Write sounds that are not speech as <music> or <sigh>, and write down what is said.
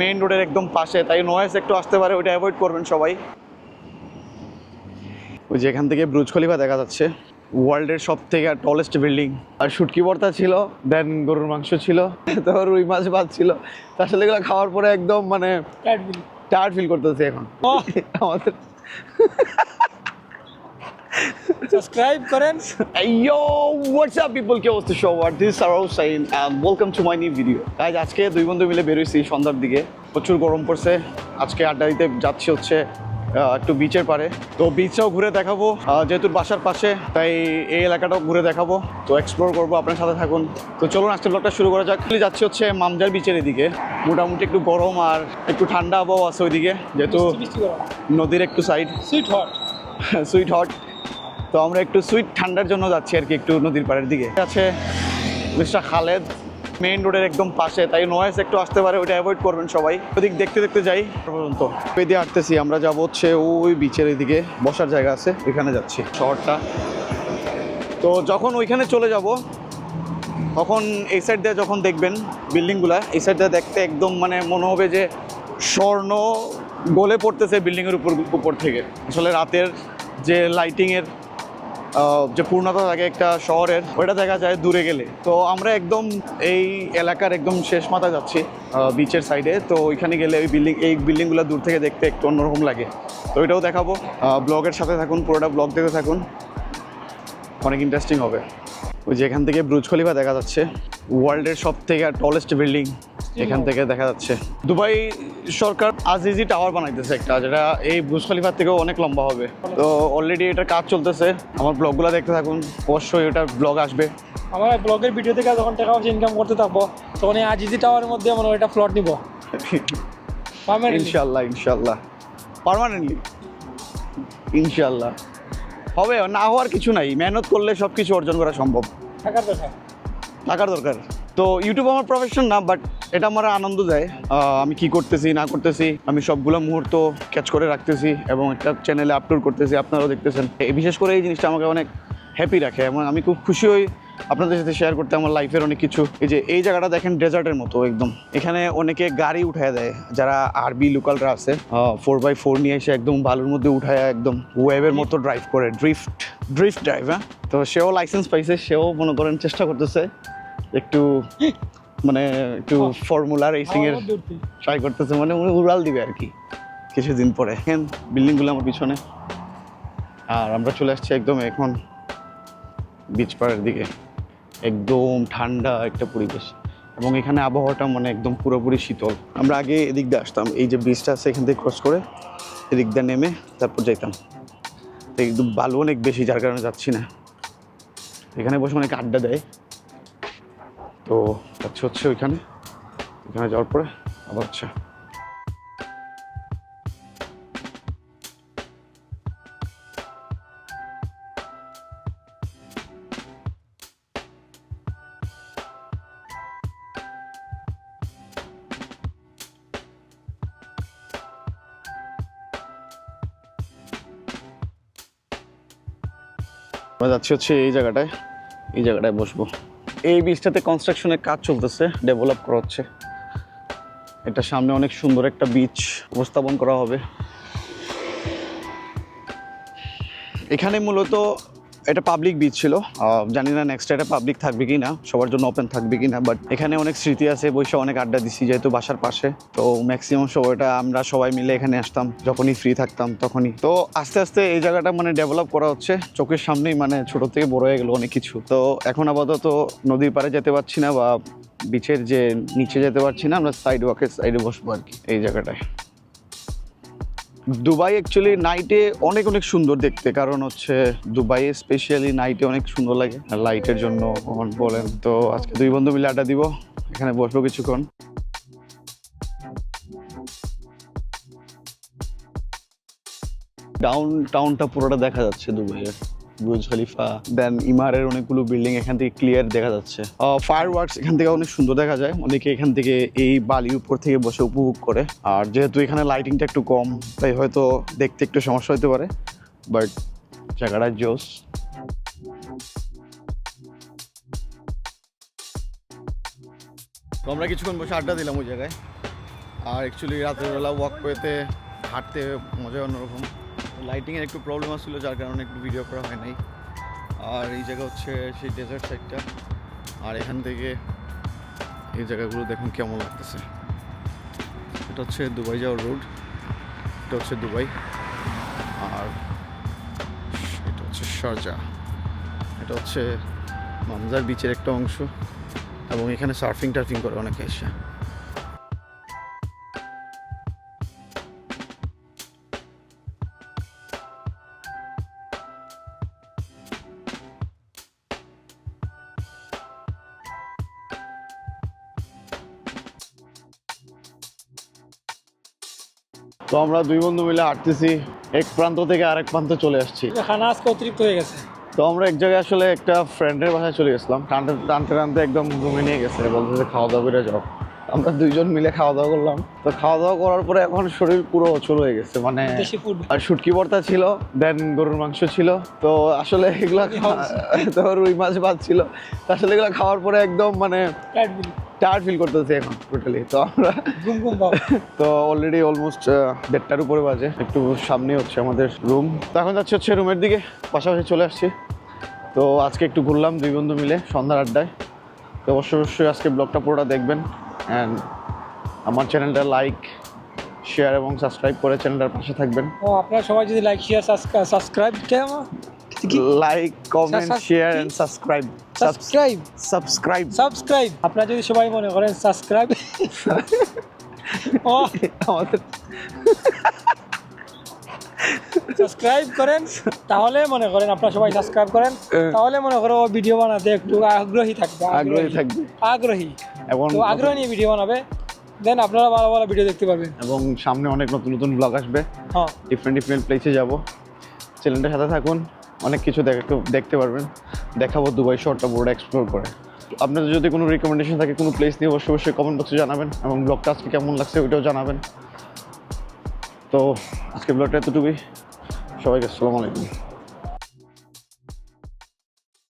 Main রোডের একদম পাশে তাই নয়েস একটু আসতে পারে ওইটা অ্যাভয়েড করবেন সবাই। ওই যে এখান থেকে ব্রুজ খলিফা দেখা যাচ্ছে ওয়ার্ল্ডের সব থেকে টলেস্ট বিল্ডিং আর শুটকি ভর্তা ছিল দেন গরুর মাংস ছিল <laughs> তারপর রুই মাছ ভাত ছিল। তার সাথে এগুলো খাওয়ার পরে একদম মানে টায়ার্ড ফিল করতেছে এখন। <laughs> আমাদের সাবস্ক্রাইব করেন। Yo, what's up পিপল কে অবস্থা সবার? This is Sarao Sain and welcome to my new video. Guys, আজকে দুই বন্ধু মিলে বেরোইছি সন্ধ্যার দিকে। প্রচুর গরম পড়ছে। আজকে আড্ডা দিতে যাচ্ছি হচ্ছে একটু বিচের পারে। তো বিচটাও ঘুরে দেখাবো। যেহেতু বাসার পাশে তাই এই এলাকাটাও ঘুরে দেখাবো। তো এক্সপ্লোর করব আপনার সাথে থাকুন। তো চলুন আজকে ব্লগটা শুরু করা যাক। যাচ্ছি হচ্ছে মামজার বিচের এদিকে। মোটামুটি একটু গরম আর একটু ঠান্ডা আবহাওয়া আছে ওইদিকে। যেহেতু নদীর একটু side sweet hot sweet hot তো আমরা একটু সুইট ঠান্ডার জন্য যাচ্ছি আর কি একটু নদীর পাড়ের দিকে। আছে মিস্টার খালেদ। মেইন রোডের একদম পাশে, তাই নয়েস একটু আসতে পারে, ওইটা অ্যাভয়েড করবেন সবাই। ওদিক দেখতে দেখতে যাই, পর্যন্ত। পেদিয়ে হাঁটতেছি, আমরা যাব হচ্ছে ওই বিচের এদিকে, বসার জায়গা আছে, এখানে যাচ্ছি, শহরটা। তো যখন ওইখানে চলে যাব, তখন এই সাইড দিয়ে যখন দেখবেন বিল্ডিংগুলা এই সাইড দিয়ে দেখতে একদম মানে মনে হবে যে স্বর্ণ গলে পড়তেছে বিল্ডিংয়ের উপর উপর থেকে। আসলে রাতের যে লাইটিংয়ের যে পূর্ণতা থাকে একটা শহরের, ওইটা দেখা যায় দূরে গেলে। তো আমরা একদম এই এলাকার একদম শেষ মাথায় যাচ্ছি বিচের সাইডে তো ওইখানে গেলে ওই বিল্ডিং এই বিল্ডিংগুলো দূর থেকে দেখতে একটু অন্যরকম লাগে। তো এটাও দেখাবো। ব্লগের সাথে থাকুন, পুরোটা ব্লগ দেখতে থাকুন। অনেক ইন্টারেস্টিং হবে। ওই যে এখান থেকে ব্রুজ খলিফা দেখা যাচ্ছে। ওয়ার্ল্ডের সব থেকে টলেস্ট বিল্ডিং এখান থেকে দেখা যাচ্ছে। দুবাই সরকার আজিজি টাওয়ার বানাইতেছে একটা যেটা এই ব্রুজ খলিফার থেকেও অনেক লম্বা হবে। তো অলরেডি এটার কাজ চলতেছে। আমার ব্লগগুলো দেখতে থাকুন। অবশ্যই এটা ব্লগ আসবে। আমার ব্লগের ভিডিও থেকে যখন টাকা পয়সা ইনকাম করতে থাকব তখন এই আজিজি টাওয়ারের মধ্যে আমরা একটা ফ্লট নিব। পারমানেন্টলি ইনশাল্লাহ ইনশাল্লাহ পারমানেন্টলি ইনশাল্লাহ হবে না হওয়ার কিছু নাই। মেহনত করলে সব কিছু অর্জন করা সম্ভব। টাকার দরকার। টাকার দরকার। তো ইউটিউব আমার প্রফেশন না বাট এটা আমার আনন্দ দেয়। আমি কি করতেছি, না করতেছি, আমি সবগুলো মুহূর্ত ক্যাচ করে রাখতেছি এবং একটা চ্যানেলে আপলোড করতেছি, আপনারাও দেখতেছেন। বিশেষ করে এই জিনিসটা আমাকে অনেক হ্যাপি রাখে এবং আমি খুব খুশি হই আপনাদের সাথে শেয়ার করতে আমার লাইফের অনেক কিছু। এই যে, এই জায়গাটা দেখেন ডেজার্টের মতো একদম। এখানে অনেকে গাড়ি উঠায় দেয়, যারা আরবি লোকালরা আছে। ফোর বাই ফোর নিয়ে এসে একদম বালুর মধ্যে উঠায় একদম ওয়েবের মতো ড্রাইভ করে ড্রিফট ড্রিফট ড্রাইভ হ্যাঁ? তো সেও লাইসেন্স পাইছে, সেও মনে করেন চেষ্টা করতেছে একটু মানে একটু ফর্মুলা রেসিং এর ট্রাই করতেছে মানে উনি উড়াল দিবে আর কি। কিছুদিন পরে এখন বিল্ডিংগুলো আমার পিছনে। আর আমরা চলে আসছি একদম এখন বিচ পাড়ের দিকে। একদম ঠান্ডা একটা পরিবেশ। এবং এখানে আবহাওয়াটা মানে একদম পুরোপুরি শীতল। আমরা আগে এদিক দিয়ে আসতাম। এই যে ব্রিজটা আছে এখান থেকে ক্রস করে এদিক দিয়ে নেমে তারপর যাইতাম। একদম বালু অনেক বেশি যার কারণে যাচ্ছি না। এখানে বসে অনেক আড্ডা দেয়। তো যাচ্ছে হচ্ছে ওইখানে। ওইখানে যাওয়ার পরে আবার হচ্ছে। যাচ্ছি হচ্ছে এই জায়গাটায়। এই জায়গাটায় বসবো। এই বীজটাতে কনস্ট্রাকশনের কাজ চলতেছে ডেভেলপ করা হচ্ছে। এটা সামনে অনেক সুন্দর একটা বীজ উপস্থাপন করা হবে। এখানে মূলত এটা পাবলিক বিচ ছিল। জানি না নেক্সট এটা পাবলিক থাকবে কি না সবার জন্য ওপেন থাকবে কি না বাট এখানে অনেক স্মৃতি আছে, বসে অনেক আড্ডা দিছি যেহেতু বাসার পাশে। তো ম্যাক্সিমাম সময়টা আমরা সবাই মিলে এখানে আসতাম, যখনই ফ্রি থাকতাম তখনই। তো আস্তে আস্তে এই জায়গাটা মানে ডেভেলপ করা হচ্ছে, চোখের সামনেই মানে ছোট থেকে বড় হয়ে গেলো অনেক কিছু। তো এখন আপাতত নদীর পাড়ে যেতে পারছি না বা বিচের যে নিচে যেতে পারছি না, আমরা সাইড ওয়াকের সাইডে বসবো আর কি, এই জায়গাটায়। দুবাই অ্যাকচুয়ালি নাইটে অনেক অনেক সুন্দর দেখতে। কারণ হচ্ছে দুবাই স্পেশালি নাইটে অনেক সুন্দর লাগে। লাইটের জন্য বলেন তো, আজকে দুই বন্ধু মিলে আড্ডা দিব। এখানে বসবো কিছুক্ষণ। ডাউন টাউনটা পুরোটা দেখা যাচ্ছে দুবাইয়ের। Burj Khalifa. দেন ইমারের অনেকগুলো বিল্ডিং এখান থেকে ক্লিয়ার দেখা যাচ্ছে। ফায়ার ওয়ার্কস এখান থেকে অনেক সুন্দর দেখা যায়। অনেকে এখান থেকে এই বালির উপর থেকে বসে উপভোগ করে। আর যেহেতু এখানে লাইটিংটা একটু কম, তাই হয়তো দেখতে একটু সমস্যা হতে পারে। বাট জায়গাটা জোস। আমরা কিছুক্ষণ বসে আড্ডা দিলাম ওই জায়গায়। আর অ্যাকচুয়ালি রাতের বেলা ওয়াক পেতে হাঁটতে মজা অন্যরকম। লাইটিংয়ের একটু প্রবলেম আসছিল, যার কারণে একটু ভিডিও করা হয় নাই। আর এই জায়গা হচ্ছে সেই ডেজার্ট সাইডটা আর এখান থেকে এই জায়গাগুলো দেখুন কেমন লাগতেছে। এটা হচ্ছে দুবাই যাওয়ার রোড এটা হচ্ছে দুবাই। আর এটা হচ্ছে শারজা। এটা হচ্ছে মানজার বিচের একটা অংশ। এবং এখানে সার্ফিং টার্ফিং করে অনেকে এসে। তো আমরা দুই বন্ধু মিলে হাঁটতেছি। এক প্রান্ত থেকে আরেক প্রান্তে চলে আসছি। খানা আজকে অতিরিক্ত হয়ে গেছে। তো আমরা এক জায়গায় আসলে একটা ফ্রেন্ডের বাসায় চলে গেছিলাম। টানতে টানতে টানতে একদম ঘুমে নিয়ে গেছে। বলতেছে খাওয়া দাওয়া করে যাও। আমরা দুইজন মিলে খাওয়া দাওয়া করলাম। তো খাওয়া দাওয়া করার পরে এখন শরীর পুরো অচল হয়ে গেছে। মানে আর শুটকি ভর্তা ছিল দেন গরুর মাংস ছিল। তো আসলে এগুলা তো রুই মাছ ভাত ছিল। তো আসলে এগুলো খাওয়ার পরে একদম মানে টায়ার্ড ফিল করতেছি এখন টোটালি তো আমরা ঘুম ঘুম পাও। <laughs> তো অলরেডি অলমোস্ট দেড়টার উপরে বাজে। একটু সামনে হচ্ছে আমাদের রুম তো এখন যাচ্ছে হচ্ছে রুমের দিকে পাশাপাশি চলে আসছি। তো আজকে একটু ঘুরলাম দুই বন্ধু মিলে সন্ধ্যার আড্ডায়। তো অবশ্যই অবশ্যই আজকে ব্লগটা পুরোটা দেখবেন। অ্যান্ড আমার চ্যানেলটা লাইক শেয়ার এবং সাবস্ক্রাইব করে চ্যানেলটার পাশে থাকবেন। ও আপনারা সবাই যদি like share subscribe like comment share and subscribe subscribe subscribe subscribe আপনারা যদি সবাই মনে করেন সাবস্ক্রাইব ও আমাদের সাবস্ক্রাইব করেন তাহলে মনে করেন আপনারা সবাই সাবস্ক্রাইব করেন। তাহলে মনে করো ভিডিও বানাতে একটু আগ্রহী থাকবে আগ্রহী। থাকবে। আগ্রহী। এবং আগ্রহ নিয়ে ভিডিও বানাবে দেন আপনারা ভালো ভালো ভিডিও দেখতে পারবেন। এবং সামনে অনেক নতুন নতুন ব্লগ আসবে। হ্যাঁ। ডিফারেন্ট ডিফারেন্ট প্লেসে যাব। চ্যানেলটার সাথে থাকুন। অনেক কিছু দেখতে দেখতে পারবেন। দেখাবো দুবাই শহরটা পুরোটা এক্সপ্লোর করে। আপনাদের যদি কোনো রিকমেন্ডেশন থাকে, কোনো প্লেস নিয়ে অবশ্যই অবশ্যই কমেন্ট বক্সে জানাবেন এবং ব্লগটা আজকে কেমন লাগছে ওইটাও জানাবেন। তো আজকে ব্লগটা এতটুকুই। সবাইকে আসসালামু আলাইকুম।